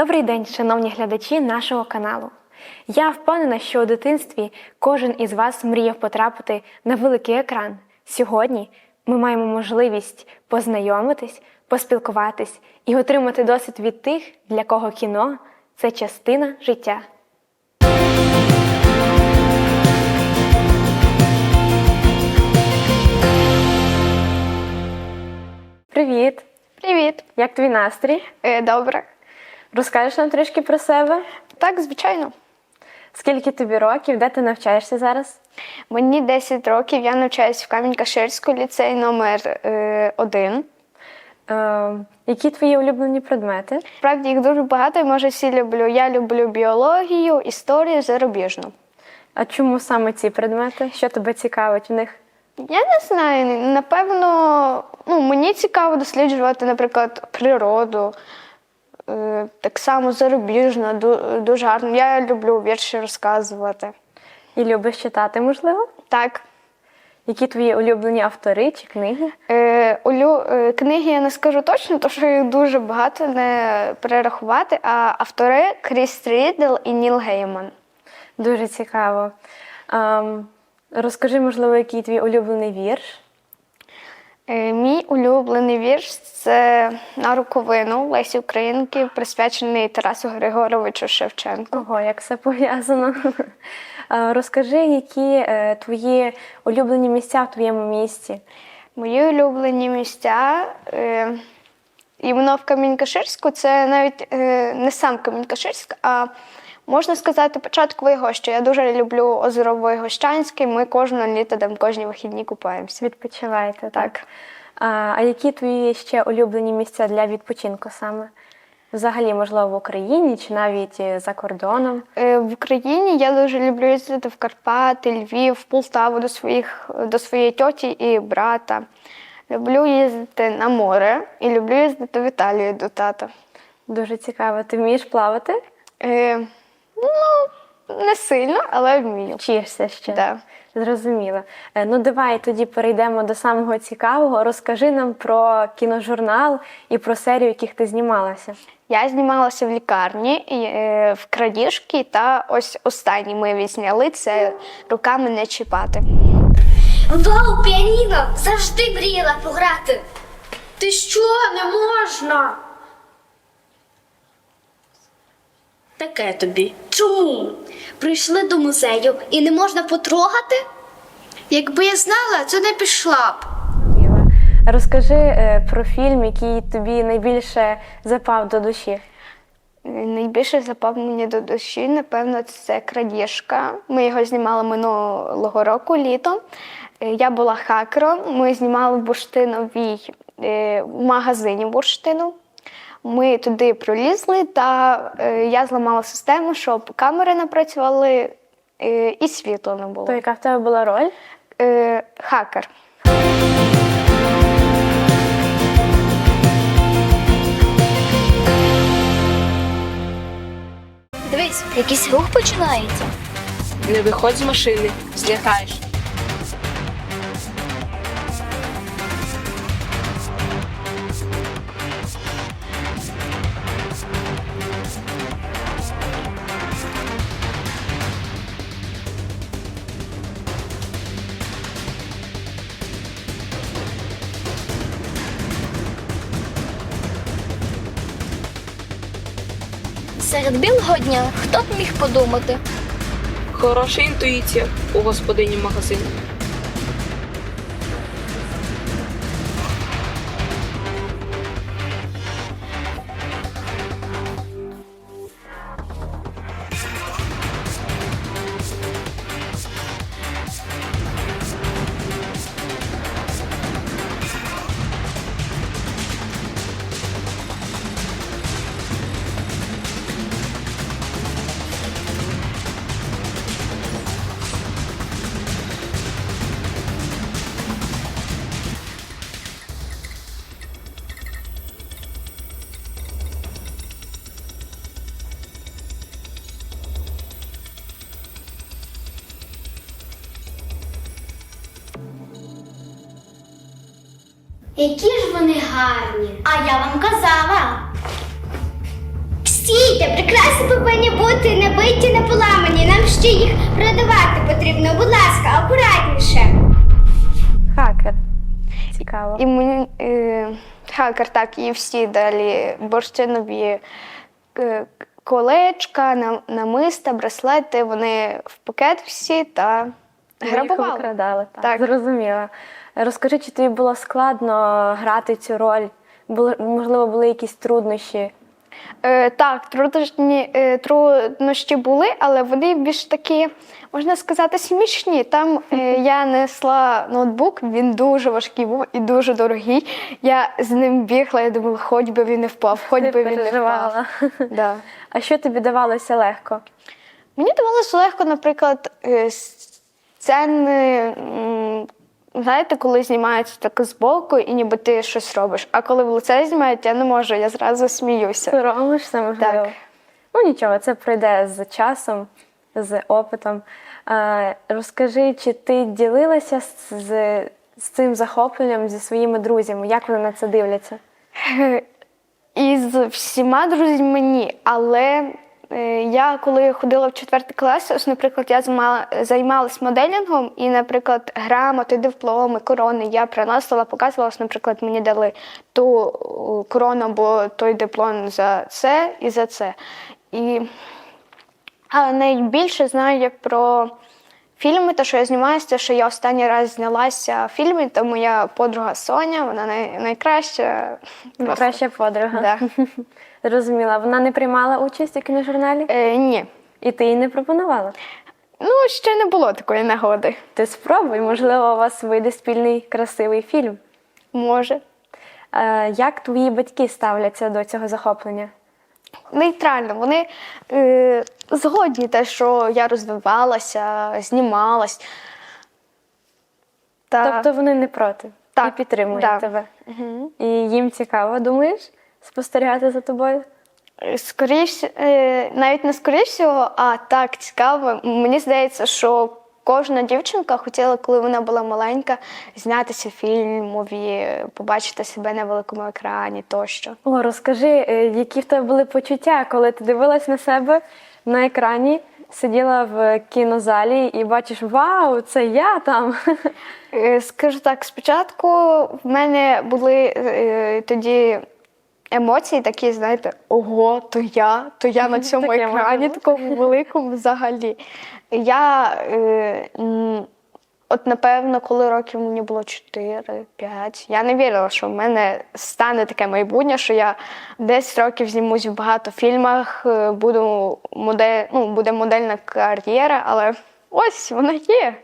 Добрий день, шановні глядачі нашого каналу. Я впевнена, що у дитинстві кожен із вас мріяв потрапити на великий екран. Сьогодні ми маємо можливість познайомитись, поспілкуватись і отримати досвід від тих, для кого кіно це частина життя. Привіт! Привіт, Як твій настрій? е, добре. Розкажеш нам трішки про себе? Так, звичайно. Скільки тобі років, де ти навчаєшся зараз? Мені 10 років, я навчаюсь в Камінь-Каширську ліцей номер е, 1 Е, які твої улюблені предмети? Справді їх дуже багато, і може всі люблю. Я люблю біологію, історію, зарубіжну. А чому саме ці предмети? Що тебе цікавить в них? Я не знаю, напевно, ну, мені цікаво досліджувати, наприклад, природу. Е, так само зарубіжна, дуже гарно. Я люблю вірші розказувати. І любиш читати, можливо? Так. Які твої улюблені автори чи книги? Е, улю, е, книги я не скажу точно, тому що їх дуже багато не перерахувати. А автори Кріс Рідл і Ніл Гейман. Дуже цікаво. Ем, розкажи, можливо, який твій улюблений вірш? Е, мій улюблений вірш це на руковину Лесі Українки, присвячений Тарасу Григоровичу Шевченку. Ого, як все пов'язано. Розкажи, які е, твої улюблені місця в твоєму місті? Мої улюблені місця. Е, і воно в Камінь-Каширську це навіть не сам Камінь-Каширськ, а можна сказати, початку Войгоща. Я дуже люблю озеро Войгощанське. Ми кожного літа там кожні вихідні купаємося. Відпочиваєте, так? Так. А, а які твої ще улюблені місця для відпочинку саме? Взагалі, можливо, в Україні чи навіть е, за кордоном? Е, В Україні я дуже люблю їздити в Карпати, Львів, в Полтаву до своїх до своєї тьоті і брата. Люблю їздити на море і люблю їздити в Італію до тата. Дуже цікаво. Ти вмієш плавати? Е, ну, не сильно, але вмію. Вчишся ще? Да. Зрозуміло. Е, Ну, давай тоді перейдемо до самого цікавого. Розкажи нам про кіножурнал і про серію, яких ти знімалася. Я знімалася в лікарні і, е, в крадіжки, та ось останній ми відзняли це руками не чіпати. Вау, піаніно! Завжди мріяла пограти. Ти що, не можна? Таке тобі. Чому? Прийшли до музею і не можна потрогати? Якби я знала, то не пішла б. Розкажи е, про фільм, який тобі найбільше запав до душі. Найбільше запав мені до душі, напевно, це крадіжка. Ми його знімали минулого року літом. Е, Я була хакером. Ми знімали в бурштиновій е, в магазині бурштину. Ми туди пролізли, та е, я зламала систему, щоб камери не працювали е, і світло не було. То яка в тебе була роль? Е, Хакер. Дивись, якийсь рух починається. Не виходь з машини, злягаєш. Серед білого дня хто б міг подумати? Хороша інтуїція у господині магазину. Які ж вони гарні. А я вам казала. Стій! Стійте, прикраси повинні бути не биті, не поламані. Нам ще їх продавати потрібно. Будь ласка, акуратніше. Хакер. Цікаво. І мені е, хакер так і всі далі бурштинові е, колечка, нам- намиста, браслети, вони в пакет всі та грабували. викрадали. Так, Так. зрозуміла. Розкажи, чи тобі було складно грати цю роль? Були, можливо, були якісь труднощі? Е, так, труднощі, е, труднощі були, але вони більш такі, можна сказати, смішні. Там е, я несла ноутбук, він дуже важкий був і дуже дорогий. Я з ним бігла, я думала, хоч би він не впав, хоч би він не впав. Да. А що тобі давалося легко? Мені давалося легко, наприклад, е, сцени, знаєте, коли знімаються так збоку, і ніби ти щось робиш. А коли в лице знімають, я не можу, я зразу сміюся. Соромишся, можливо? Так. Ну нічого, це пройде з часом, з опитом. А, розкажи, чи ти ділилася з, з, з цим захопленням зі своїми друзями? Як вони на це дивляться? І з всіма друзями ні. Але я коли ходила в четвертий клас, ось, наприклад, я займалася моделінгом, і, наприклад, грамоти, дипломи, корони я приносила, показувала, ось, наприклад, мені дали ту корону або той диплом за це і за це. І але найбільше знаю я про фільми, те, що я знімаюся, те, що я останній раз знялася в фільмі, то моя подруга Соня, вона най- найкраща. просто. Краща подруга. Да. Зрозуміла. Вона не приймала участь у кіножурналі? Е, ні. І ти їй не пропонувала? Ну, ще не було такої нагоди. Ти спробуй, можливо, у вас вийде спільний красивий фільм. Може. Е, як твої батьки ставляться до цього захоплення? Нейтрально. Вони е, згодні те, що я розвивалася, знімалась. Та, Тобто вони не проти і підтримують да. тебе. І їм цікаво, думаєш, спостерігати за тобою? скоріш, е, навіть не скоріш всього, а так цікаво. Мені здається, що кожна дівчинка хотіла, коли вона була маленька, знятися в фільмові, побачити себе на великому екрані тощо. О, розкажи, е, які в тебе були почуття, коли ти дивилась на себе на екрані, сиділа в кінозалі і бачиш, вау, це я там. Е, Скажу так, спочатку в мене були е, тоді емоції такі, знаєте, ого, то я, то я на цьому екрані, такому великому взагалі. Я, е, от напевно, коли років мені було 4-5, я не вірила, що в мене стане таке майбутнє, що я 10 років знімусь в багато фільмах, е, буду модель, ну, буде модельна кар'єра, але ось вона є.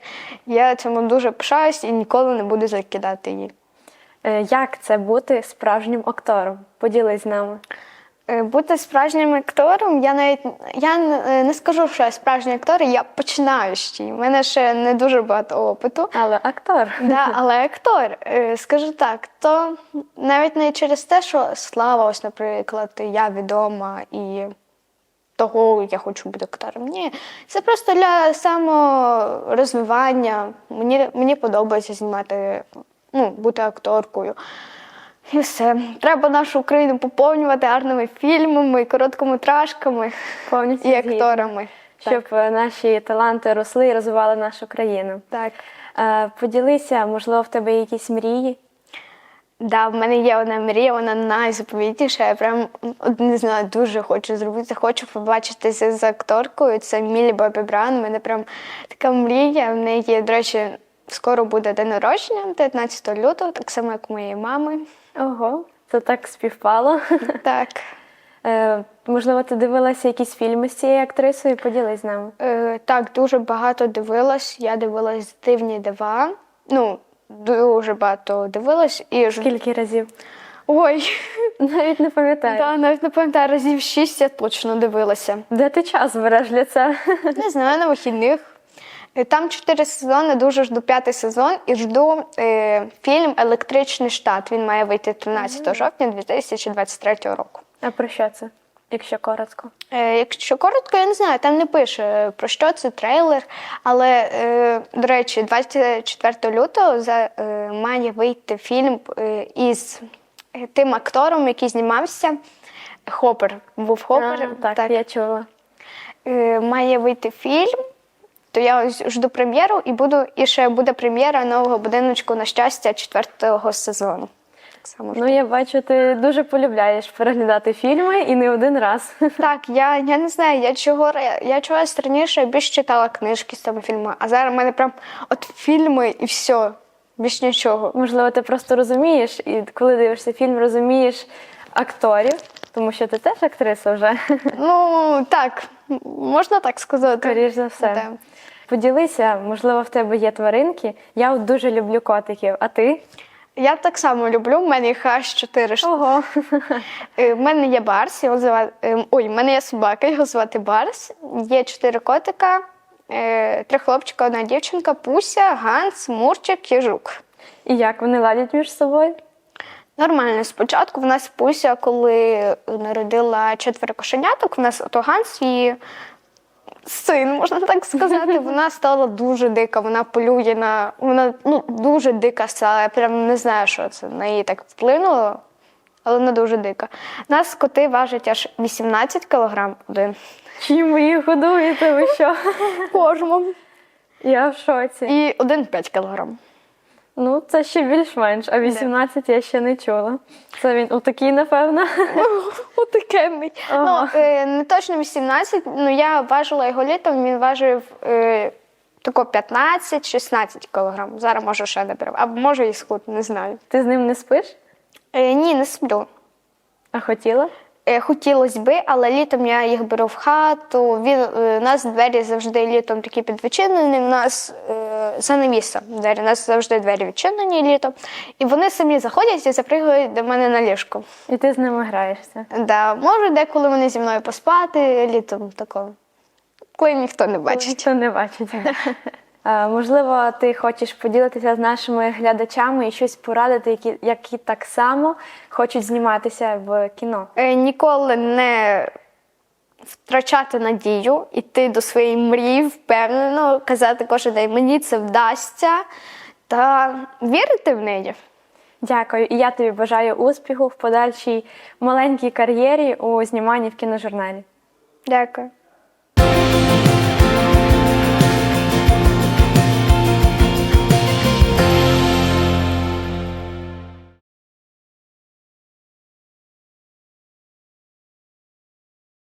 Я цьому дуже пишаюсь і ніколи не буду закидати її. Е, Як це бути справжнім актором? Поділись з нами. Е, Бути справжнім актором, я навіть я не- не скажу, що я справжній актор, я починаючий. У мене ще не дуже багато опиту. Але актор. Да, але актор, е, скажу так, то навіть не через те, що слава, ось, наприклад, я відома і того я хочу бути актором. Ні, це просто для саморозвивання. Мені, мені подобається знімати, ну, бути акторкою. І все. Треба нашу Україну поповнювати гарними фільмами, короткометражками Повністю і акторами. Щоб е, наші таланти росли і розвивали нашу країну. Так. Е, Поділися, можливо, в тебе є якісь мрії? Да, в мене є одна мрія, вона найзаповітніша. Я прям не знаю, дуже хочу зробити. Хочу побачитися з акторкою. Це Мілі Бобі Браун. У мене прям така мрія. В неї є, до речі, скоро буде день народження, 19 лютого, так само, як у моєї мами. Ого, це так співпало. Так. Е, Можливо, ти дивилася якісь фільми з цією актрисою? Поділись з нами. Е, так, дуже багато дивилась. Я дивилась дивні дива. Ну, дуже багато дивилась і. Скільки разів? Ой, Навіть не пам'ятаю. да, навіть не пам'ятаю, разів шість я точно дивилася. Де ти час береш для цього? Не знаю, на вихідних. Е, Там чотири сезони, дуже жду п'ятий сезон і жду е, фільм Електричний штат. Він має вийти 13 жовтня 2023 року. А про що це? Якщо коротко. Е, якщо коротко, я не знаю, там не пише е, про що це трейлер. Але, е, до речі, 24 лютого за, е, має вийти фільм е, із тим актором, який знімався Хопер. Був Хопер. А, так, я чула. Е, має вийти фільм. То я ось жду прем'єру і буду і ще буде прем'єра нового будиночку на щастя четвертого сезону. Так само Ну, я бачу, ти дуже полюбляєш переглядати фільми і не один раз. Так, я, я не знаю, я чого я чогось раніше більш читала книжки з цими фільмами, а зараз в мене прям от фільми і все, більш нічого. Можливо, ти просто розумієш, і коли дивишся фільм, розумієш акторів, тому що ти теж актриса вже, Ну так, можна так сказати. скоріш за все. Да. Поділися, можливо, в тебе є тваринки. Я от дуже люблю котиків, а ти? Я так само люблю, в мене їх аж чотири штуки. Ого. Е, В мене є Барс, його звати. е, Ой, в мене є собака, його звати Барс. Є чотири котика, е, три хлопчика, одна дівчинка, Пуся, Ганс, Мурчик і Жук. І як вони ладять між собою? Нормально. Спочатку в нас Пуся, коли народила четверо кошеняток, в нас Ганс і син, можна так сказати. Вона стала дуже дика. Вона полює на вона ну, дуже дика стала. Я прям не знаю, що це на її так вплинуло, але вона дуже дика. Нас коти важать аж 18 кілограм один. Чим ви їх годуєте? Ви що? Кожному. Я в шоці. І один 5 кілограм. Ну, це ще більш-менш, а 18 я ще не чула. Це він отакий, напевно. Отакенний. Ну, е, не точно 18, ну я важила його літом, він важив е, тако 15-16 кілограм. Зараз може ще не бере. Або може і схуд, не знаю. Ти з ним не спиш? Е, ні, не сплю. А хотіла? Е, хотілося би, але літом я їх беру в хату. Він, е, у нас двері завжди літом такі підвичинені. У нас е, занавіса двері. У нас завжди двері відчинені літом. І вони самі заходять і запригують до мене на ліжко. І ти з ними граєшся. Да, можу деколи вони зі мною поспати літом такого. Коли ніхто не бачить. Ніхто не бачить. Можливо, ти хочеш поділитися з нашими глядачами і щось порадити, які, які так само хочуть зніматися в кіно. Е, Ніколи не втрачати надію, іти до своєї мрії впевнено, казати кожен день, мені це вдасться та вірити в неї. Дякую. І я тобі бажаю успіху в подальшій маленькій кар'єрі у зніманні в кіножурналі. Дякую.